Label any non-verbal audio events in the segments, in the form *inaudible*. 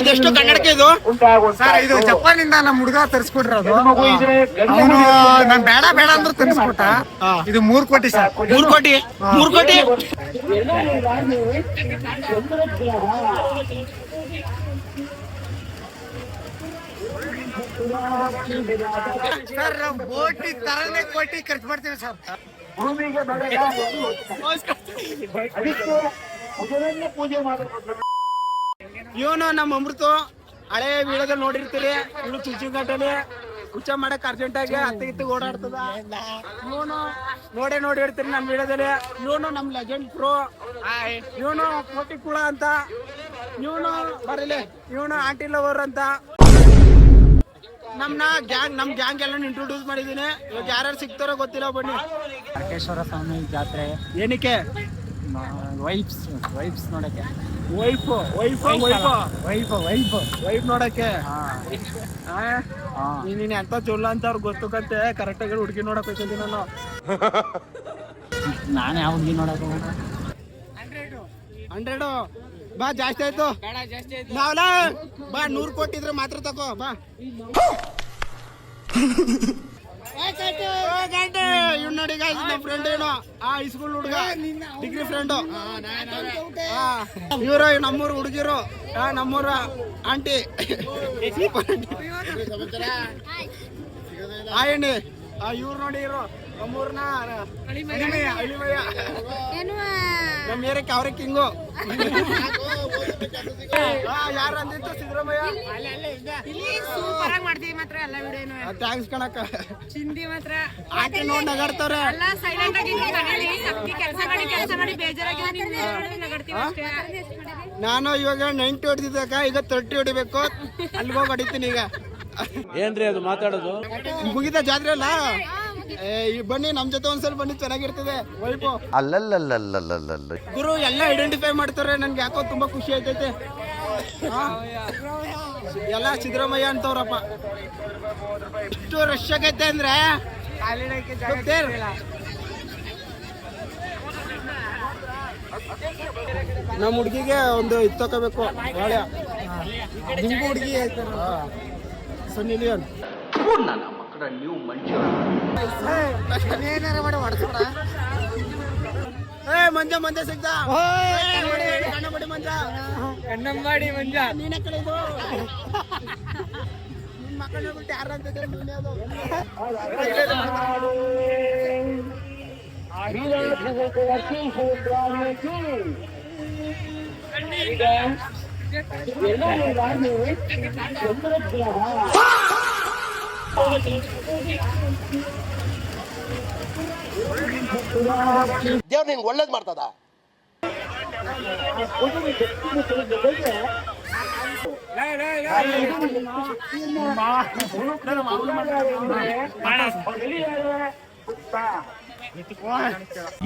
ಇದೆಷ್ಟು ಕನ್ನಡಕ್ಕೆ ಇದು? ಸರ್ ಇದು ಜಪಾನಿಂದ ನಮ್ಮ ಹುಡುಗ ತರಿಸ್ಕೊಟ್ರದು ಅವನು ನಾನ್ ಬೇಡ ಬೇಡ ಅಂದ್ರೆ ತರಿಸ್ಕೊಟ್ಟ. ಇದು ಮೂರ್ ಕೋಟಿ ಸರ್. ಮೂರ್ ಕೋಟಿ? ಮೂರ್ ಕೋಟಿ? ಸರ್ ನಾವು ಕೋಟಿ ತರನೇ ಕೋಟಿ ಖರ್ಚು ಮಾಡ್ತೀವಿ ಸರ್. ಇವನು ನಮ್ಮ ಅಮೃತು ಹಳೆ ವಿಡಿಯೋದಲ್ಲಿ ನೋಡಿರ್ತೀರಿ. ಇವನು ಚುಚ್ಚುಗಟ್ಟಲೆ ಹುಚ್ಚ ಮಾಡಕ್ ಅರ್ಜೆಂಟ್ ಆಗಿ ಅತ್ತಿಗಿತ್ತು ಓಡಾಡ್ತದ. ಇವನು ನೋಡೇ ನೋಡಿರ್ತೀರಿ ನಮ್ಮ ವಿಡಿಯೋದಲ್ಲಿ ಇವನು ನಮ್ ಲೆಜೆಂಡ್ ಪ್ರೋ ಇವನು ಕೋಟಿ ಕುಳ ಅಂತ. ಇವನು ಬರಲಿ. ಇವನು ಆಂಟಿ ಲವರ್ ಅಂತ. ನಮ್ನ ಗ್ಯಾಂಗ್ ನಮ್ ಗ್ಯಾಂಗ್ ಎಲ್ಲ ಇಂಟ್ರೊಡ್ಯೂಸ್ ಮಾಡಿದೀನಿ. ಇವಾಗ ಯಾರ್ಯಾರು ಸಿಗ್ತಾರೋ ಗೊತ್ತಿಲ್ಲ ಬನ್ನಿ. ಅರ್ಕೇಶ್ವರ ಸ್ವಾಮಿ ಜಾತ್ರೆ. ಏನಕ್ಕೆ? ವೈಬ್ಸ್ ವೈಬ್ಸ್ ನೋಡಕ್ಕೆ. Wife wife wife. Wife wife. Wife ನೋಡಕ್ಕೆ. ನೀನ್ ಎಂತ ಚೊಲ್ಲ ಅಂತ ಅವ್ರಿಗೆ ಗೊತ್ತುಕತ್ತೆ. ಕರೆಕ್ಟ್ ಆಗಿ ಹುಡುಗಿ ನೋಡಕ್ ಹೋಗ್ತಿದ್ದೀನಿ *laughs* ನಾನು. ನಾನು ಯಾವ ಹುಡುಗಿ ನೋಡಕ್ ಹಂಡ್ರೆಡು. ಹಂಡ್ರೆಡ್. ಬಾ ಜಾಸ್ತಿ ಆಯ್ತು. ನಾವಲ್ಲ ಬಾ ನೂರ್ ಕೊಟ್ಟಿದ್ರೆ ಇದ್ರೆ ಮಾತ್ರ ತಗೋ ಬಾ. ನಮ್ ಫ್ರೆಂಡ್ ಏನೋ? ಆ ಹೈಸ್ಕೂಲ್ ಹುಡುಗ. ಡಿಗ್ರಿ ಫ್ರೆಂಡ್ ಇವರು ನಮ್ಮೂರು ಹುಡುಗಿರು. ನಮ್ಮೂರ ಆಂಟಿ. ಆಯಣ್ಣಿ ಇವ್ರು ನೋಡಿ ಇರು ನಮ್ಮೂರ್ನ ನಮ್ಮ ಏರಿಯಕ್ಕೆ ಅವ್ರೆ ಕಿಂಗು. ಯಾರು ಅಂದಿತ್ತು ಸಿದ್ದರಾಮಯ್ಯ? ಸೂಪರ್ ಆಗಿ ಮಾಡ್ತೀವಿ ಮಾತ್ರ ಎಲ್ಲ ವಿಡಿಯೋನು. ಥ್ಯಾಂಕ್ಸ್ ಕಣಕ್ಕ. ಚಿಂದಿ ಮಾತ್ರ. ಆಕೆ ನೋಡಿ ನಗಾಡ್ತವ್ರೆ ಎಲ್ಲ ಸೈಲೆಂಟ್ ಆಗಿ ಕೆಲಸ ಮಾಡಿ ಕೆಲಸ ಮಾಡಿ ಬೇಜಾರಾಗಿ ನಿನ್ನ ನಗಡ್ತೀವಿ ಅಷ್ಟೇ. ನಾನು ಇವಾಗ ನೈಂಟಿ ಹೊಡೆದಿದ್ದಾಗ ಈಗ ತರ್ಟಿ ಹೊಡಿಬೇಕು. ಅಲ್ಲಿಗೆ ಹೋಗಿ ಹೊಡಿತೀನಿ ಈಗ. ಏನ್ರಿ ಅದು ಮಾತಾಡೋದು? ಮುಗಿದ ಜಾತ್ರೆ ಅಲ್ಲ? ಈ ಬನ್ನಿ ನಮ್ ಜೊತೆ ಒಂದ್ಸಲ ಬನ್ನಿ ಚೆನ್ನಾಗಿರ್ತದೆ. ವೈಪು. ಅಲ್ಲಲ್ಲಲ್ಲಲ್ಲಲ್ಲಲ್ಲ ಗುರು ಎಲ್ಲ ಐಡೆಂಟಿಫೈ ಮಾಡ್ತಾರೆ ನನ್ಗೆ ಯಾಕೋ ತುಂಬಾ ಖುಷಿ ಆಯ್ತೈತೆ. ಹಾ? ಎಲ್ಲ ಸಿದ್ದರಾಮಯ್ಯ ಅಂತವ್ರಪ್ಪ. ಎಷ್ಟು ರಶ್ ಆಗೈತೆ ಅಂದ್ರೆ ಗೊತ್ತೇನ್? ನಮ್ಮ ಹುಡುಗಿಗೆ ಒಂದು ಇದು ತಗೋಬೇಕು ಬಾಳೆ. ನಿಮ್ಗೂ ಹುಡುಗಿ ಸನ್ನಿ ಲಿಯೋನ್. ಏನಾರ ಮಾಡಿ ನೀವು ಏ ಮಂಜ ಮಂಜ ಸಿಗ್ದ. ಕಣ್ಣ ಬಡಿ ಮಂಜ ಕಣ್ಣಂಬಾಡಿ ಮಂಜ. ನೀನೇ ಕಳೆದು ನಿನ್ ಮಕ್ಕಳು ಬಿಟ್ಟು ಯಾರು ಅಂತ ನೀನೇ ಅದು. ದೇವ್ರು ನಿನ್ಗೆ ಒಳ್ಳೇದ್ ಮಾಡ್ತದ?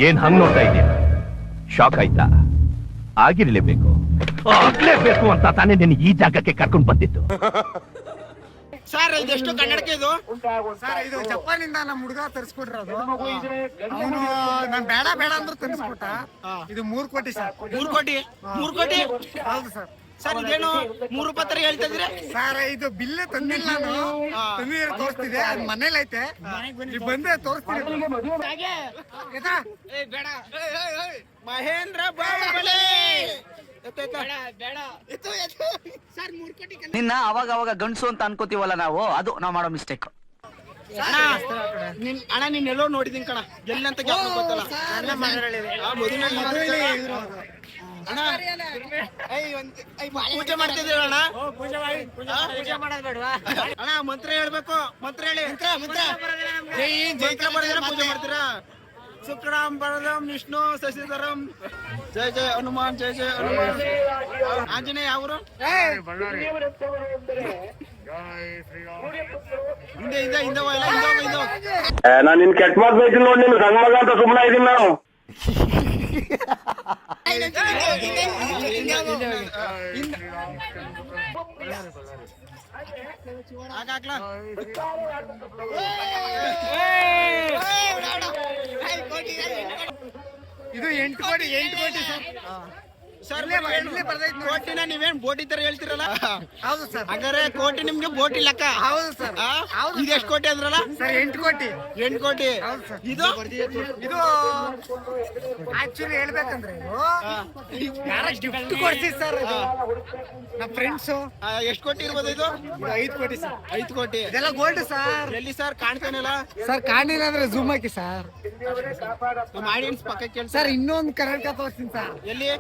ಏನ್ ಹಂಗ್ ನೋಡ್ತಾ ಇದೆಯಾ ಶಾಕ್ ಆಯ್ತಾ? ಆಗಿರ್ಲೇಬೇಕು. ಆಗ್ಲೇಬೇಕು ಅಂತ ತಾನೇ ನಿನ್ನ ಈ ಜಾಗಕ್ಕೆ ಕರ್ಕೊಂಡ್ ಬಂದಿತ್ತು *laughs* ಸರ್ ಇದೆಷ್ಟು ಕನ್ನಡಕ್ಕೆ ಇದು? ಸರ್ ಇದು ಜಪಾನಿಂದ ನಮ್ಮ ಹುಡುಗ ತರಿಸ್ಕೊಟ್ರದು ಅವನು ನಾನು ಬೇಡ ಬೇಡ ಅಂದ್ರೆ ತರಿಸ್ಕೊಟ್ಟ. ಇದು ಮೂರ್ ಕೋಟಿ ಸರ್ ಮೂರ್ ಕೋಟಿ? ಮೂರ್ ಕೋಟಿ? ಹೌದು ಸರ್ ಸರ್ ಇದೇನು ಮೂರು ಪತ್ರ ಹೇಳ್ತಿದ್ರೆ ಸರ್ ಇದು ಬಿಲ್ ತಂದಿಲ್ಲ ನಾನು. ತಂದಿದ್ರೆ ತೋರಿಸ್ತಿದೆ. ಅದ್ ಮನೇಲಿ ಐತೆ. ಬಂದ್ರೆ ತೋರಿಸ್ತೀನಿ. ಆಯ್ತಾ? ಮಹೇಂದ್ರ ಬಾಹುಬಲಿ. ನಿನ್ನ ಅವಾಗ ಅವಾಗ ಗಂಡಸು ಅಂತ ಅನ್ಕೋತೀವಲ್ಲ ನಾವು ಅದು ನಾವು ಮಾಡೋ ಮಿಸ್ಟೇಕ್ ಅಣ್ಣ ನಿನ್ ಅಣ್ಣ ನೀನ್ ಎಲ್ಲೋ ನೋಡಿದೀನಿ ಕಣ. ಎಲ್ಲಂತ ಜ್ಞಾಪಕ ಗೊತ್ತಲ್ಲ? ಪೂಜೆ ಮಾಡ್ತಿದ್ದೀರ ಅಣ್ಣ? ಅಣ್ಣ ಮಂತ್ರ ಹೇಳ್ಬೇಕು. ಮಂತ್ರ ಹೇಳಿ. ಮಂತ್ರ ಮಂತ್ರ ಜೈ ಹಿಂದ್, ಜೈ ಪೂಜೆ ಮಾಡ್ತೀರಾ? ಶುಕ್ರಾಂ ಬರದಂ ವಿಷ್ಣು ಶಶಿಧರಂ. ಜಯ ಜಯ ಹನುಮಾನ್ ಜಯ ಜಯ ಹನುಮಾನ್. ಆಂಜನೇಯ ಅವರು ಹಿಂದೆ ಹಿಂದೆ ಹಿಂದೆ ಇಲ್ಲ ಹಿಂದೆ ಹಿಂದೆ. ನಾನು ನಿನ್ ಕೆಟ್ಟ ಮಾತು ಬೈತೀನಿ ನೋಡಿ ನಿನ್. ಸಣ್ಣ ಮಗ ಅಂತ ಸುಮ್ಮನೆ ಇದೀನಿ ನಾನು. ಹಾಕಾಕ್ಲಾ? ಇದು ಎಂಟು ಕೋಟಿ ಎಂಟು ಕೋಟಿ ಸರ್ ಕೋಟಿನ ನೀವೇನ್ ಬೋಟಿ ತರ ಹೇಳ್ತಿರಲ್ಲ? ಹೌದು ಸರ್ ಹಾಗಾರೆ ಕೋಟಿ ನಿಮ್ಗೆ ಬೋಟಿ ಲೆಕ್ಕ ಹೌದು ಸರ್? ಹೌದು ಇದು ಎಷ್ಟು ಕೋಟಿ ಅಂದ್ರಲ್ಲ? ಸರ್ ಎಂಟು ಕೋಟಿ. ಎಂಟು ಕೋಟಿ. ಇದು? ಇದು ಆಕ್ಚುಲಿ ಹೇಳ್ಬೇಕಂದ್ರೆ ಯಾರ ಗಿಫ್ಟ್ ಕೊಡ್ತೀವಿ ಸರ್ ನಮ್ಮ ಫ್ರೆಂಡ್ಸು ಎಷ್ಟು ಕೋಟಿ ಇರ್ಬೋದು ಇದು? ಐದು ಕೋಟಿ ಸರ್ ಐದು ಕೋಟಿ. ಇದೆಲ್ಲ ಗೋಲ್ಡ್ ಸರ್ ಎಲ್ಲಿ ಸರ್ ಕಾಣ್ತಾನಲ್ಲ? ಸರ್ ಕಾಣಿಲ್ಲ ಅಂದ್ರೆ ಜೂಮ್ ಹಾಕಿ ಸರ್ ನಮ್ಮ ಆಡಿಯನ್ಸ್ ಪಕ್ಕ ಕೇಳಿ ಸರ್ ಇನ್ನೊಂದು ಕರ್ನಾಟಕ ತೋರಿಸ್ತೀನಿ ಸರ್ ಎಲ್ಲಿ?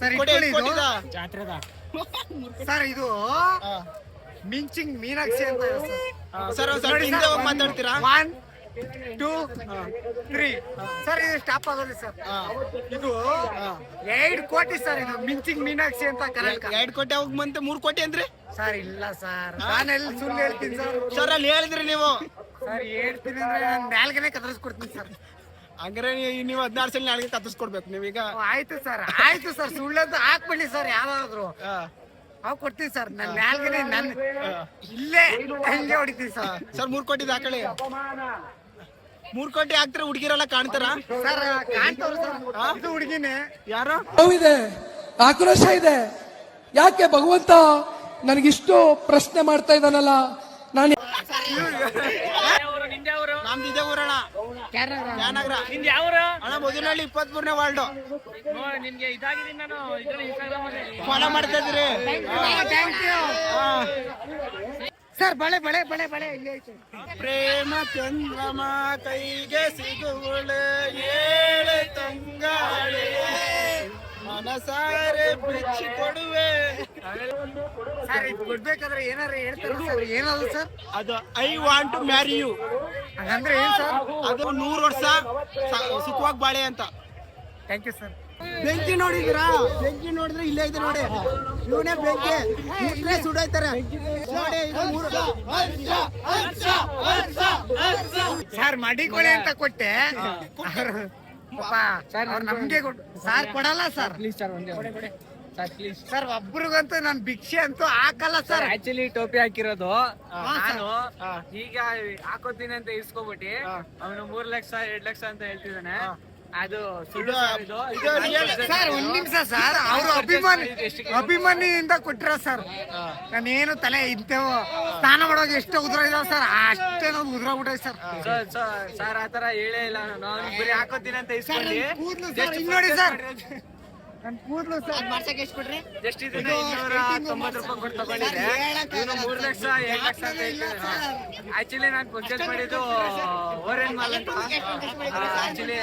ಸರ್ ಇಟ್ಕೊಳ್ಳಿ ಇದು. ಸರ್ ಇದು ಮಿಂಚಿಂಗ್ ಮೀನಾಕ್ಷಿ ಅಂತ ಇದೆ ಸರ್. ಸರ್ ಒಂದ್ ಹಿಂದೆ ಹೋಗಿ ಮಾತಾಡ್ತೀರಾ? ಒನ್ ಟೂ ತ್ರೀ ಸರ್ ಇದು ಸ್ಟಾಪ್ ಆಗೋದು ಸರ್. ಇದು ಎರಡು ಕೋಟಿ ಸರ್ ಇದು ಮಿಂಚಿಂಗ್ ಮೀನಾಕ್ಷಿ ಅಂತ ಕರ್ನಾಟಕ. ಎರಡ್ ಕೋಟಿ ಅವಾಗ ಬಂತೆ ಮೂರ್ ಕೋಟಿ ಅಂದ್ರೆ? ಸರ್ ಇಲ್ಲ ಸರ್. ನಾನೆಲ್ಲಿ ಸುಳ್ಳು ಹೇಳ್ತೀನಿ ಸರ್. ಸರ್ ಅಲ್ಲಿ ಹೇಳಿದ್ರಿ ನೀವು. ಸರ್ ಹೇಳ್ತೀನಿ ಅಂದ್ರೆ ನಾನು ನಾಲ್ಕನೇ ಕದರ್ಸ್ಕೊಡ್ತೀನಿ ಸರ್. ಹಂಗಾರೆ ನೀ- ನೀವು ಹದಿನಾರು ಸಲ ನಾಳೆ ಕತ್ತಿಸ್ಕೊಡ್ಬೇಕು ನೀವೀಗ ಆಯ್ತು ಸರ್. ಆಯ್ತು ಸರ್. ಸುಳ್ಳದ್ದು ಹಾಕ್ಬಿಡಿ ಸರ್ ಯಾವ್ದಾದ್ರು ಆ, ಅವ್ ಕೊಡ್ತೀವಿ ಸರ್. ನನ್ನ ನಾಲ್ಕನೇ ನನ್ ಇಲ್ಲೇ ಹಂಗೆ ಹೊಡಿತೀವಿ ಸರ್. ಸರ್ ಮೂರ್ ಕೋಟಿ ದಾಖಲೆ. ಮೂರ್ ಕೋಟಿ ಹಾಕ್ತಾರೆ ಹುಡುಗಿರೆಲ್ಲ ಕಾಣ್ತಾರ? ಸರ್ ಕಾಣ್ತವ್ರು ಸರ್. ಇದು ಹುಡುಗಿನೇ. ಯಾರು? ನೋವಿದೆ ಆಕ್ರೋಶ ಇದೆ. ಯಾಕೆ ಭಗವಂತ ನನಗಿಷ್ಟು ಪ್ರಶ್ನೆ ಮಾಡ್ತಾ ಇದ್ದಾನಲ್ಲ? ನಾನು ನಮ್ದು ಇದೇ ಊರಣ ಯಾನಗರ? ನಿಂದು ಯಾವ್ರು? ಅಣ್ಣ ಮೊದಲಲ್ಲಿ ಇಪ್ಪತ್ತ್ ಮೂರನೇ ವಾರ್ಡು ನಿನ್ಗೆ ಇದಾಗಿದ್ದೀನಿ ನಾನು ಇದ್ರಲ್ಲಿ ಇನ್ಸ್ಟಾಗ್ರಾಮ್ ಅಲ್ಲಿ ಫಾಲೋ ಮಾಡ್ತಾ ಇದ್ರಿ ಥ್ಯಾಂಕ್ ಯು ಸರ್ ಬಳೆ ಬಳೆ ಬಳೆ ಬಳೆ ಇಲ್ಲಿ ಐತೆ ಪ್ರೇಮ ಚಂದ್ರಮ ಕೈಗೆ ಸಿಗುವಳೆ ಏಳೆ ತಂಗಾಳೆ. ಮನಸಾರೆ ಬಿಚ್ಚಿ ಕೊಡುವೆ. ಸರ್ ಇದು ಕೊಡ್ಬೇಕಾದ್ರೆ ಏನಾರು ಹೇಳ್ತಾರ ಸರ್? ಏನದು ಸರ್? ಅದು I want to marry you. ಹಂಗಂದ್ರೆ ಏನ್ ಸರ್? ಅದು ನೂರು ವರ್ಷ ಸುಖವಾಗಿ ಬಾಳೆ ಅಂತ. Thank you sir. ಬೆಂಕಿ ನೋಡಿದಿರಾ ಬೆಂಕಿ ನೋಡಿದ್ರೆ ಇಲ್ಲೇ ಇದೆ ನೋಡಿ. ಇವನೇ ಬೆಂಕಿ. ಇಲ್ಲೇ ಸುಡೋಯ್ತಾರೆ. ನೋಡಿ ಇದು ಮೂರು ಸರ್ ಮಡಿಕೊಳೆ ಅಂತ ಕೊಟ್ಟೆ. ಸಾರ್ ನಮ್ಗೆ ಕೊಟ್ಟು ಸರ್ ಕೊಡಲ್ಲ ಸರ್. ಪ್ಲೀಸ್ ಸರ್ ಒಂದೇ. ಸರ್ ಒಬ್ರಿಗಂತೂ ನನ್ ಭಿಕ್ಷೆ ಅಂತೂ ಹಾಕಲ್ಲ ಸರ್ ಆಕ್ಚುಲಿ ಟೋಪಿ ಹಾಕಿರೋದು. ನಾನು ಈಗ ಹಾಕೋತೀನಿ ಅಂತ ಇಸ್ಕೊಬಿಟ್ಟಿ ಅವನು ಮೂರ್ ಲಕ್ಷ ಎರಡ್ ಲಕ್ಷ ಅಂತ ಹೇಳ್ತಿದ್ದಾನೆ. ಅದು ಸುಳ್ಳು ಸರ್ ಒಂದ್ ನಿಮಿಷ ಸರ್ ಅವರು ಅಭಿಮಾನಿ ಅಭಿಮಾನಿಯಿಂದ ಕೊಟ್ಟಿರ ಸರ್ ನಾನೇನು ತಲೆ ಇಂತೇವು ಸ್ನಾನ ಮಾಡುವಾಗ ಎಷ್ಟು ಉದ್ರ ಇದಾವ ಸರ್ ಅಷ್ಟೇ ನಾವು ಉದ್ರ ಸರ್ ಸರ್ ಸರ್ ಆತರ ಹೇಳೇ ಇಲ್ಲ ನಾನು. ಬರೀ ಹಾಕೋತೀನಿ ಅಂತ ಇಸ್ಕೊಂಡು ನೋಡಿ ಸರ್ ಕೂದಲು ಸರ್. ಜಸ್ಟ್ ಇನ್ನೂರ ತೊಂಬತ್ತು ರೂಪಾಯಿ ಕೊಟ್ಟು ತಗೊಂಡಿದ್ದೆ. ಇವನು ಮೂರ್ ಲಕ್ಷ ಲಕ್ಷ ಅಂತ ಆಕ್ಚುಲಿ ನಾನು. ಪರ್ಚೇಸ್ ಮಾಡಿದ್ದು ಓರೆನ್ ಮಾಲ್ ಅಂತ ಆಕ್ಚುಲಿ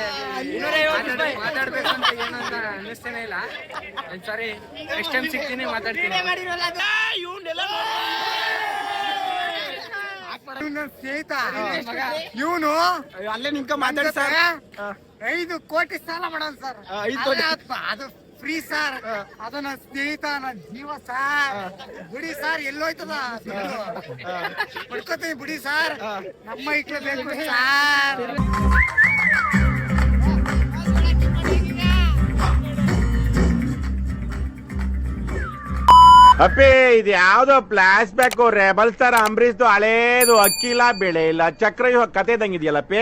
ಮಾತಾಡ್ಬೇಕು ಅಂತ ಏನು ಅಂತ ಅನ್ನಿಸ್ತೇನೆ ಇಲ್ಲ. ಸಾರಿ ನೆಕ್ಸ್ಟ್ ಟೈಮ್ ಸಿಗ್ತೀನಿ ಮಾತಾಡ್ತೀನಿ. ಇವ್ನೆಲ್ಲ ಇವ್ನು ನನ್ ಸ್ನೇಹಿತ. ಇವನು ಅಲ್ಲೇ ನಿಂಕ ಮಾತಾಡ್ತಾರೆ ಸರ್. ಐದು ಕೋಟಿ ಸಾಲ ಮಾಡೋದು ಸರ್. ಐದು ಕೋಟಿ. ಅದು ಫ್ರೀ ಸರ್. ಅದು ನನ್ನ ಸ್ನೇಹಿತ ನನ್ನ ಜೀವ ಸರ್. ಬಿಡಿ ಸರ್, ಎಲ್ಲೋಯ್ತದ? ಹುಡ್ಕೋತೀನಿ ಬಿಡಿ ಸರ್. ನಮ್ಮ ಇಟ್ಲೆ ಬೇಕು ಸರ್. ಅಪ್ಪಿ, ಇದು ಯಾವ್ದೋ ಫ್ಲಾಶ್ ಬ್ಯಾಕ್ ರೆಬಲ್ ಸ್ಟಾರ್ ಅಂಬರೀಶ್ದು ಹಳೇದು ಅಕ್ಕಿಲ್ಲ ಬೆಳೆ ಇಲ್ಲ. ಚಕ್ರ ಕತೆ ಇದ್ದಂಗಿದೆಯಲ್ಲಪ್ಪಿ